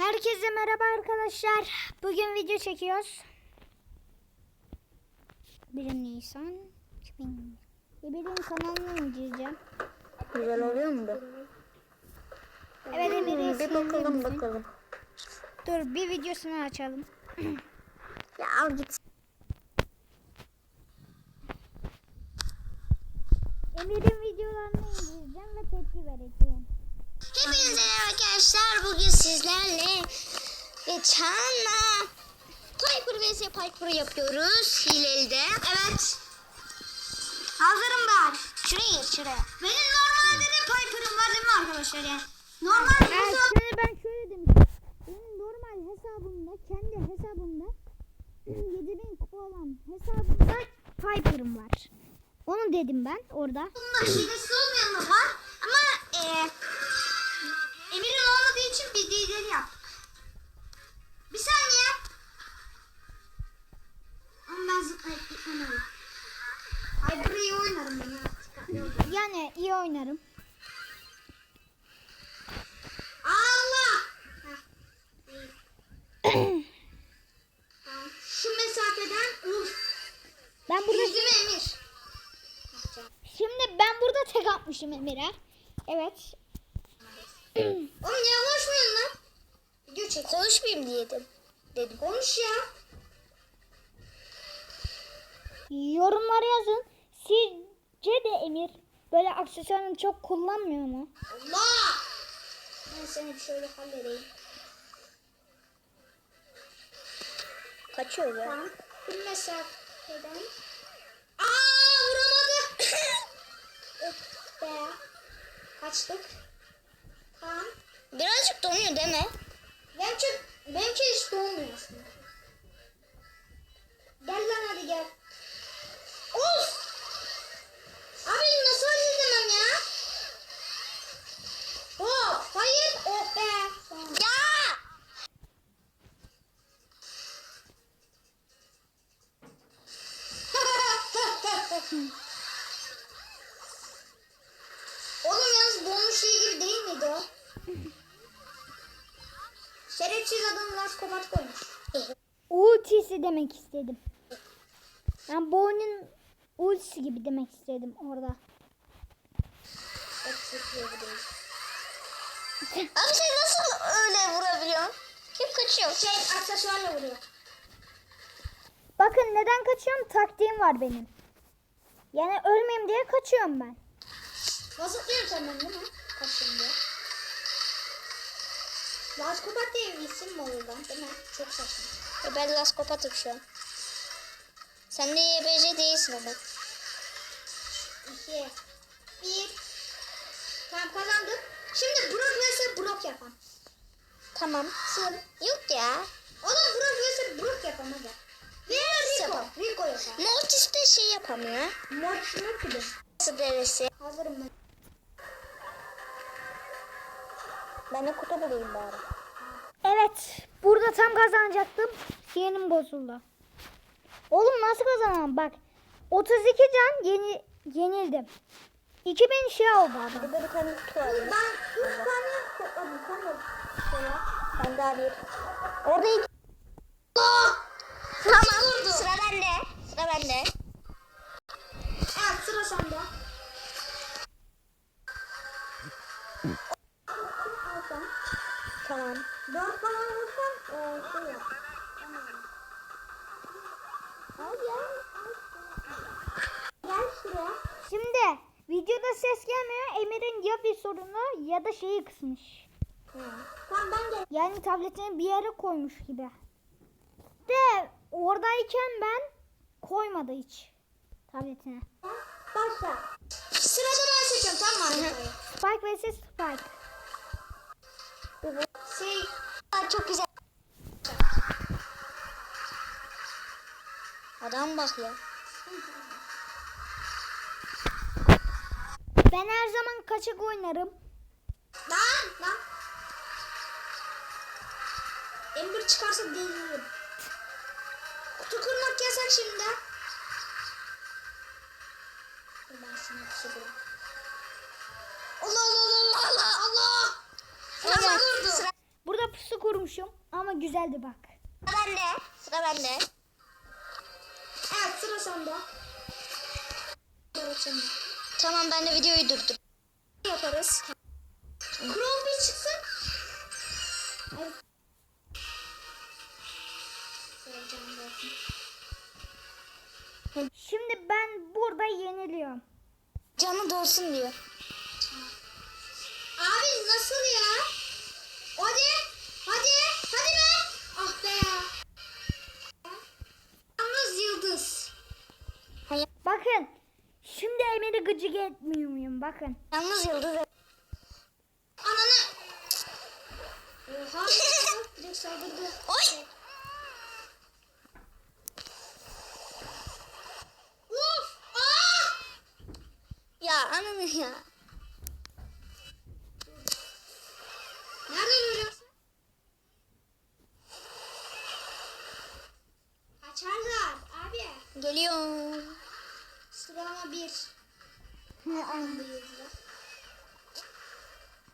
Herkese merhaba arkadaşlar. Bugün video çekiyoruz. 1 Nisan 2020. Emir'in kanalını inceleyeceğim. Güzel oluyor mu bu? Evet Emir'i Hmm, bir bakalım bakalım. Dur bir videosunu açalım. Ya al git. Hepinize merhaba arkadaşlar. Bugün sizlerle Çağan'la Piper vs Piper yapıyoruz. Hileli de. Evet. Hazırım ben. Şuraya gir şuraya. Benim normalde de Piper'ım var değil mi arkadaşlar ya? Normalde Evet, şimdi ben şöyle demiştim. Benim normal hesabımda, kendi hesabımda 7000 kupa olan hesabımda Piper'ım var. Onu dedim ben orada. Bunda hilesi oynarım. Allah! Şu mesafeden uf. Ben burada Yüzüm Emir. şimdi ben burada tek atmışım Emir'e. Evet. Oğlum niye konuşmuyorsun lan? Video çek. Konuşmayayım diye dedim. Dedim. Konuş ya. Yorumlara yazın. Sizce de Emir böyle aksesuarını çok kullanmıyor mu? Allah! Ben seni şöyle halledeyim. Kaçıyor ya. Tamam. Bir mesafeden. Aa vuramadı. Öf be. Kaçtık. Tamam. Birazcık donuyor mi? Benimki, benimki hiç dolmuyor aslında. Gel lan hadi gel. Of! Abi nasıl halledemem ya? Hop! Hayır! Oh be! Ya! Oğlum yalnız dolmuş şey gibi değil miydi o? Şerefsiz adam Lars Komat koymuş. Ultisi demek istedim. Ben bu oyunun ultisi gibi demek istedim orada. Abi sen nasıl öyle vurabiliyorsun? Kim kaçıyor? Şey aksesuarla vuruyor. Bakın neden kaçıyorum? Taktiğim var benim. Yani ölmeyeyim diye kaçıyorum ben. Basıtlıyorum senden değil mi? Kaçtın diye. Lars Komat diye bir isim mi lan değil mi? Çok saçma. E ben Las Kopat'ım şu an. Sen de YBC değilsin ama. İki. Bir. Tamam kazandık. Şimdi Brock vs Brock yapalım. Tamam. Sır. Yok ya. Oğlum Brock vs Brock yapalım hadi. Ve Rico. yapalım. Rico yapalım. Mortis de şey yapamıyor. Mortis ne kıdı? Nasıl deresi? Hazırım ben. Ben de kutu bulayım bari. Evet. Burada tam kazanacaktım. Sinirim bozuldu. Oğlum nasıl kazanamam? Bak. 32 can yeni, yenildim. 2000 şey oldu adam. Burada bir tane kutu var. Ben üç tane topladım. Sen de şöyle. Ben daha bir. Orada iki. Allah! Tamam. Sıra bende. Sıra bende. Tamam. Dört bana vursan eee, şey yap. Al gel. Gel şuraya. Şimdi videoda ses gelmiyor. Emir'in ya bir sorunu ya da şeyi kısmış. Tamam ben gel. Yani tabletini bir yere koymuş gibi. De oradayken ben koymadı hiç tabletine. Başla. Sırada ben seçiyorum tamam mı? Spike vs Spike. Şey. Çok güzel. Adam bak ya. Ben her zaman kaçak oynarım. Lan lan. Ember çıkarsa deliririm. Kutu kırmak yasak şimdi. Ben şey bırak. Allah Allah Allah Allah Allah. Vurdu. Sıra Burada pusu kurmuşum ama güzeldi bak. Sıra bende. Sıra bende. Evet sıra sende. Evet sende. Tamam ben de videoyu durdur. Yaparız. Chrome bir çıksın. Evet. Şimdi ben burada yeniliyorum. Canı dolsun diyor. Abi nasıl ya? Hadi. Hadi. Hadi be. Ah be ya. Yalnız yıldız. Bakın. Şimdi Emir'i gıcık etmiyor muyum? Bakın. Yalnız yıldız. Ananı. Oha. Direkt saldırdı. Oy. Uf. Ah. Ya ananı ya. Nerede duruyorsun? Kaçarlar abi. Geliyor. Sıralama bir.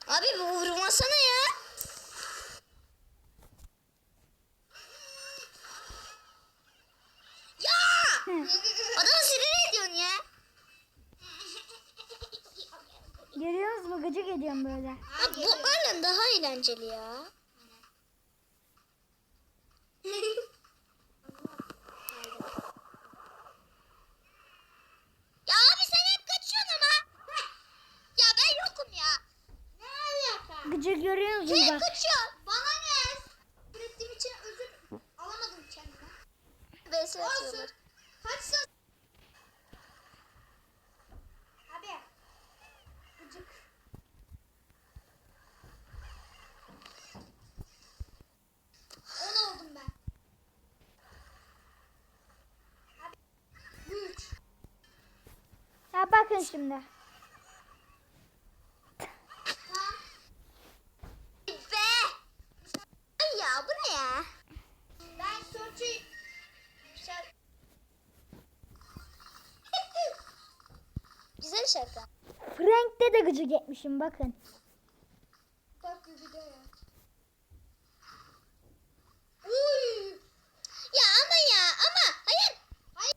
Abi bu vurmasana ya. Ya! Adamı sinir ediyorsun ya. Görüyorsunuz mu? Gıcık ediyorum böyle. Ya Botlarla daha eğlenceli. Ya abi sen hep kaçıyorsun ama. Ya ben yokum ya. Ne alaka? Gıcık görüyorsunuz mu Hep bak. kaçıyorsun. Bana ne? Ürettiğim için özür alamadım kendime. Vs Olsun. atıyorlar. Kaçsın. Abi. Gıcık. On oldum ben. Abi. Üç. Ya bakın şimdi. Güzel şaka. Frank'te de gıcık etmişim bakın. Bak bir de ya. Uy. Ya ama ya ama hayır. Hayır.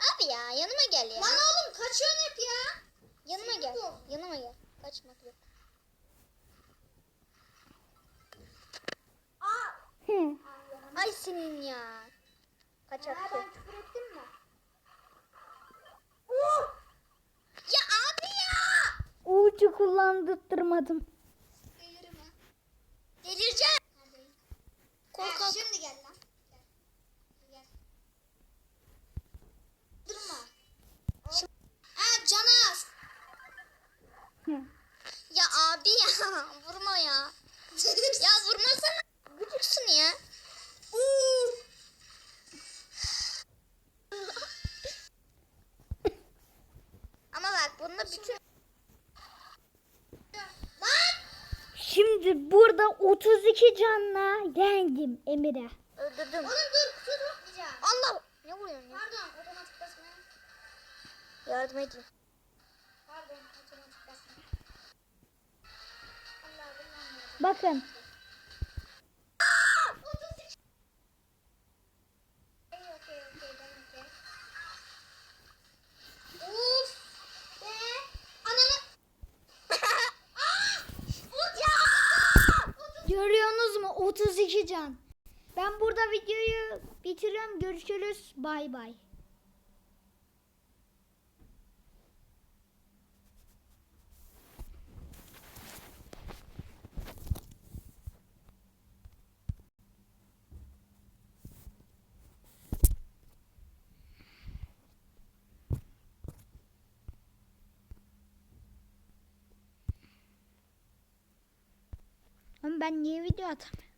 Abi ya yanıma gel ya. Lan oğlum kaçıyorsun hep ya. Yanıma gel. bu. Yanıma gel. Kaçmak yok. Ay senin ya. Ya Kaçak. ben küfür ettim mi? Ya abi ya. Ucu kullandırtmadım. Delireceğim. Korkak. Ha, şimdi gel lan. Gel. Gel. Durma. Ha canı az. Hı. Ya abi ya. Ya vurmasana. Gıcıksın ya. Ama bak bunda bütün... Lan. Şimdi burada 32 canla yendim Emir'e. Öldürdüm. Oğlum dur kusur atmayacağım. Allah. Ne vuruyorsun ya? Pardon otomatik basma. Yardım edin. Pardon otomatik basma. Bakın. Okey okey okey ben okey. Uf. Be. Ananı. Aa! Uf ya. Görüyorsunuz mu? 32 can. Ben burada videoyu bitiriyorum. Görüşürüz. Bay bay. Ben niye video atamıyorum?